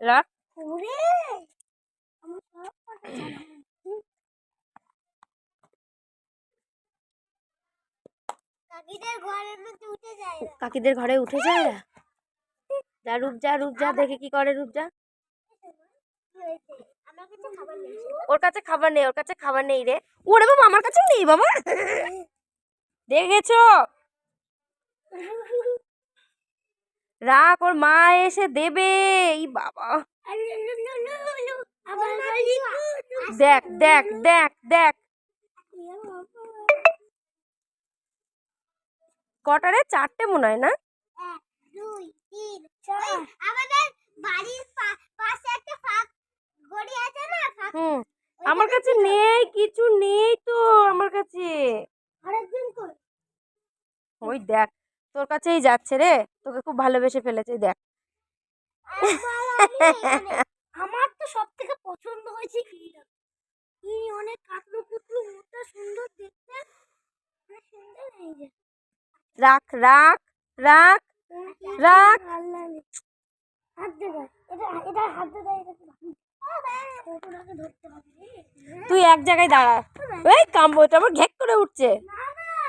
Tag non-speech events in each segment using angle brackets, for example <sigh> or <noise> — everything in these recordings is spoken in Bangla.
রাখ। কাকিদের ঘরে উঠে যায় না। যা রূপ যা রূপ যা দেখে কি করে রূপ যা? কি হয়েছে? আমার কাছে খাবার নেই। ওর কাছে খাবার নেই ওর কাছে খাবার নেই রে। ওরে বাবা আমার কাছেও নেই বাবা। <laughs> দেখেছ? রাখ ওর মা এসে দেবে এই বাবা। দেখ দেখ দেখ দেখ। কটারে? চারটে মনে হয় না? আমার কাছে নেই কিছু নেই তো আমার কাছে। ওই দেখ তোর কাছেই যাচ্ছে রে। তোকে খুব ভালোবেসে ফেলেছে দেখ। আমার তো সব থেকে পছন্দ হয়েছে কি অনেক কাতলু কুতলু মোটা সুন্দর দেখতে। সুন্দর এই যে রাখ রাখ রাখ রাখ। তুই এক জায়গায় দাঁড়া। ওই কামড় আমার ঘেক করে উঠছে।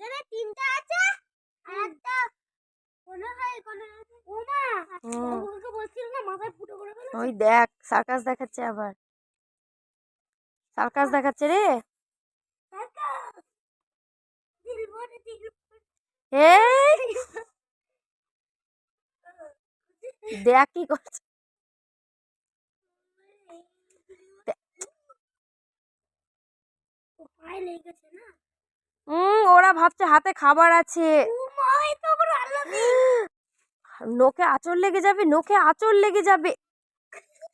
এখানে তিনটা আছে? আর একটা মনে হয় কোনো ওমা। ওকে বলছিল না মাথায় ফুটো করে ফেলো ওই দেখ সার্কাস দেখাচ্ছে আবার। সার্কাস দেখাচ্ছে রে। দেখ কি করছে। পায়ে লেগেছে না? ওরা ভাবছে হাতে খাবার আছে। <gasps> নোকে আঁচড় লেগে যাবে নোকে আঁচড় লেগে যাবে। <laughs>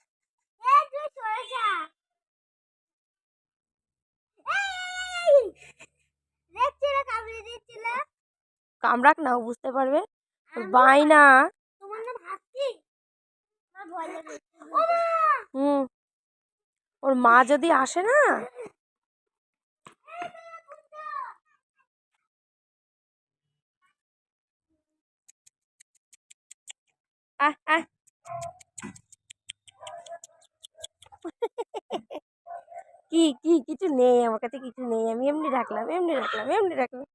কামড়াক না ও বুঝতে পারবে। বাই না তোমার নাম হাসি আমার ভয় লাগে। ও মা হুম। ওর মা যদি আসে না আহ আহ। কি কি, কিছু নেই, আমার কাছে কিছু নেই। আমি এমনি রাখলাম এমনি রাখলাম এমনি রাখলাম।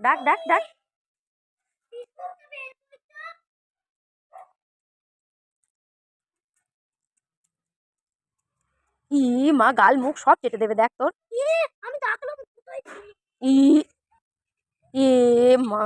ডাক ডাক ডাক। ই মা, গাল মুখ সব চেটে দেবে, দেখ তোর। আমি ডাকলাম কোথায় ছিলি? ই এ মা